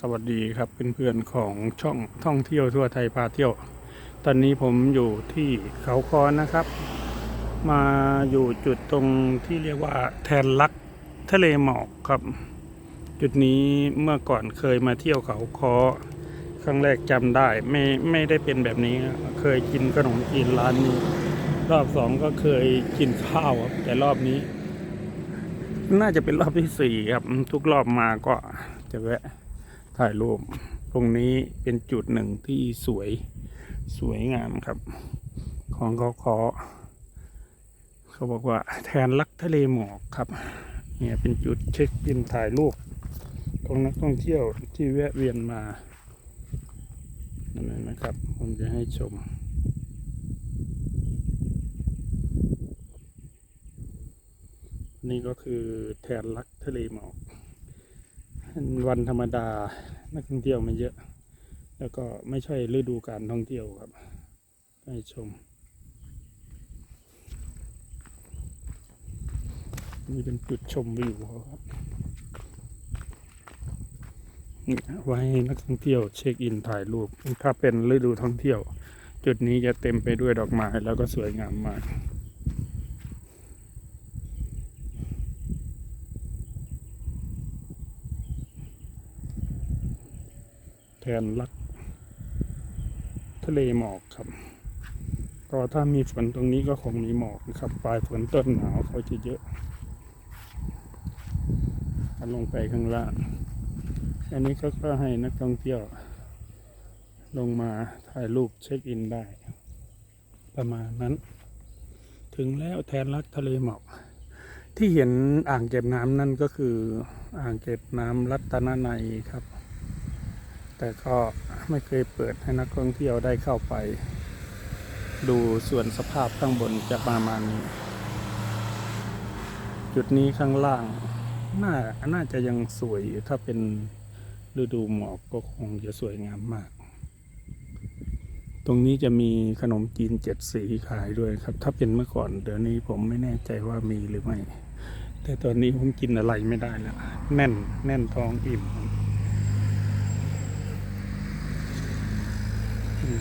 สวัสดีครับเพื่อนๆของช่องท่องเที่ยวทั่วไทยพาเที่ยว ตอนนี้ผมอยู่ที่เขาคอนะครับ มาอยู่จุดตรงที่เรียกว่าแทนลักทะเลหมอกครับ จุดนี้เมื่อก่อนเคยมาเที่ยวเขาคอครั้งแรกจำได้ไม่ไม่ได้เป็นแบบนี้ เคยกินขนมจีนร้านนี้ รอบสองก็เคยกินข้าวครับแต่รอบนี้ น่าจะเป็นรอบที่สี่ครับ ทุกรอบมาก็จะแวะ ถ่ายรูปตรงนี้เป็นจุดหนึ่งที่สวยสวยงามครับ ของเขาขอเขาบอกว่าแทนลักทะเลหมอกครับ เนี่ยเป็นจุดเช็คอินถ่ายรูปของนักท่องเที่ยวที่แวะเวียนมานั่นนะครับ ผมจะให้ชมนี่ก็คือแทนลักทะเลหมอก วันธรรมดา นักท่องเที่ยวไม่เยอะ แล้วก็ไม่ใช่ฤดูการท่องเที่ยวครับให้ชม นี่เป็นจุดชมวิวเขาครับไว้นักท่องเที่ยวเช็คอินถ่ายรูป ถ้าเป็นฤดูท่องเที่ยว จุดนี้จะเต็มไปด้วยดอกไม้แล้วก็สวยงามมาก แทนลัก ทะเลหมอกครับ ก็ถ้ามีฝนตรงนี้ก็คงมีหมอกนะครับ ปลายฝนต้นหนาวเขาจะเยอะถ้าลงไปข้างล่าง อันนี้ก็ก็ให้นักท่องเที่ยว ลงมาถ่ายรูปเช็คอินได้ ประมาณนั้น ถึงแล้วแทนลักทะเลหมอกที่เห็นอ่างเก็บน้ำนั่นก็คืออ่างเก็บน้ำรัตนนัยครับ แต่ก็ไม่เคยเปิดให้นักท่องเที่ยวได้เข้าไป ดูส่วนสภาพข้างบนจะประมาณนี้ จุดนี้ข้างล่าง น่าน่าจะยังสวยอยู่ถ้าเป็นฤดูหมอกก็คงจะสวยงามมาก ตรงนี้จะมีขนมจีนเจ็ดสีขายด้วยครับ ถ้าเป็นเมื่อก่อนเดี๋ยวนี้ผมไม่แน่ใจว่ามีหรือไม่ แต่ตอนนี้ผมกินอะไรไม่ได้แล้วแน่นแน่นท้องอิ่ม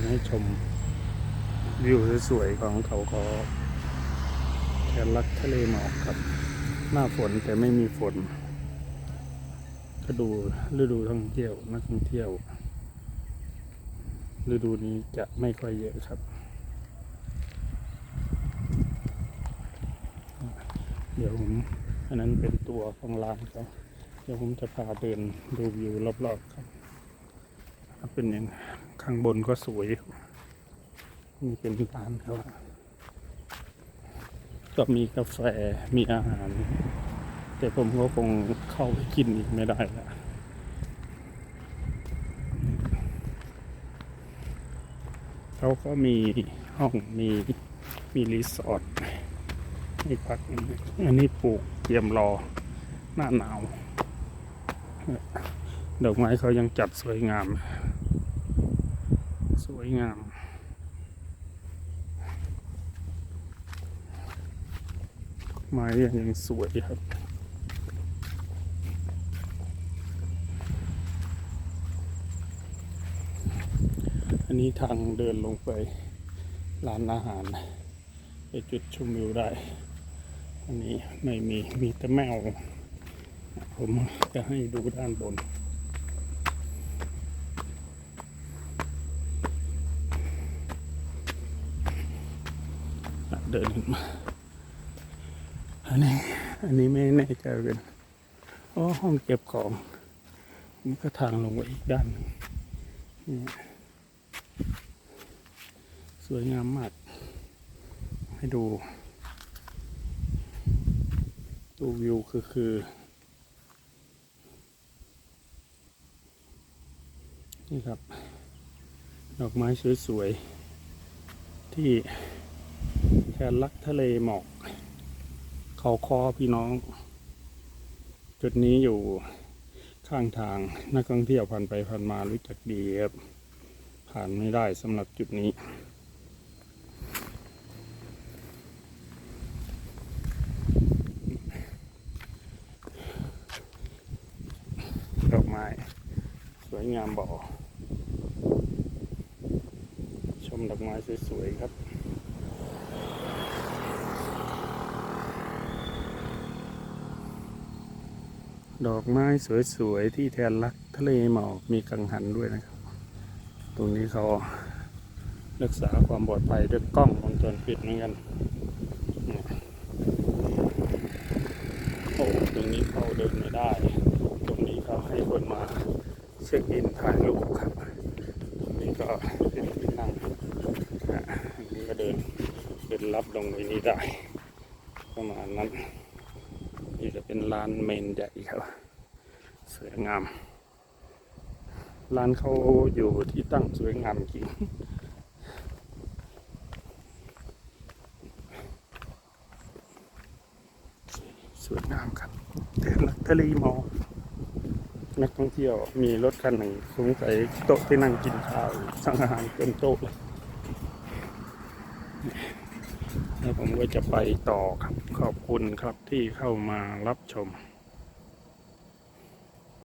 ให้ชมวิวสวยๆของเขาคอแทนลักทะเลหมอกครับ หน้าฝนแต่ไม่มีฝนก็ดูฤดูท่องเที่ยวนักท่องเที่ยว ฤดูนี้จะไม่ค่อยเยอะครับ เดี๋ยวผมอันนั้นเป็นตัวของร้านเขาเดี๋ยวผมจะพาเดินดูวิวรอบๆครับ เป็นอย่างข้างบนก็สวย นี่เป็นร้านเขาก็มีกาแฟมีอาหาร แต่ผมก็คงเข้าไปกินอีกไม่ได้ละเขาก็มีห้องมีมีรีสอร์ทให้พักอันนี้ปลูกเตรียมรอหน้าหนาว ดอกไม้เขายังจัดสวยงาม สวยงาม ไม้ยังสวยครับอันนี้ทางเดินลงไปร้านอาหารไปจุดชมวิวได้ อันนี้ไม่มีมีแต่แมว ผมจะให้ดูด้านบน เดินขึ้นมาอันนี้อันนี้ไม่แน่ใจเป็นอ๋อห้องเก็บของนี่ก็ทางลงไปอีกด้านนี่สวยงามมาก ให้ดู ดูวิวคือคือนี่ครับ ดอกไม้สวย ๆ ที่ แทนลักทะเลหมอก เขาคอพี่น้อง จุดนี้อยู่ข้างทางนักท่องเที่ยวผ่านไปผ่านมารู้จักดีครับผ่านไม่ได้สำหรับจุดนี้ดอกไม้วยงามบ่อชมดอกไม้สวยๆครับ ดอกไม้สวยๆที่แทนรักทะเลหมอกมีกังหันด้วยนะครับ ตรงนี้เขารักษาความปลอดภัยด้วยกล้องวงจรปิดเหมือนกันโอ้ตรงนี้เขาเดินไม่ได้ ตรงนี้เขาให้คนมาเช็คอินถ่ายรูปครับตรงนี้ก็เป็นที่นั่งอันนี้ก็เดินเดินรับลงไปนี้ได้ประมาณนั้น นี่จะเป็นร้านเมนใหญ่ครับสวยงามร้านเขาอยู่ที่ตั้งสวยงามจริงสวยงามครับเดินลักทะเลมอลนักท่องเที่ยวมีรถคันหนึ่งสงสัยโต๊ะที่นั่งกินข้าวสั่งอาหารเต็มโต๊ะเลย แล้วผมก็จะไปต่อครับ ขอบคุณครับที่เข้ามารับชม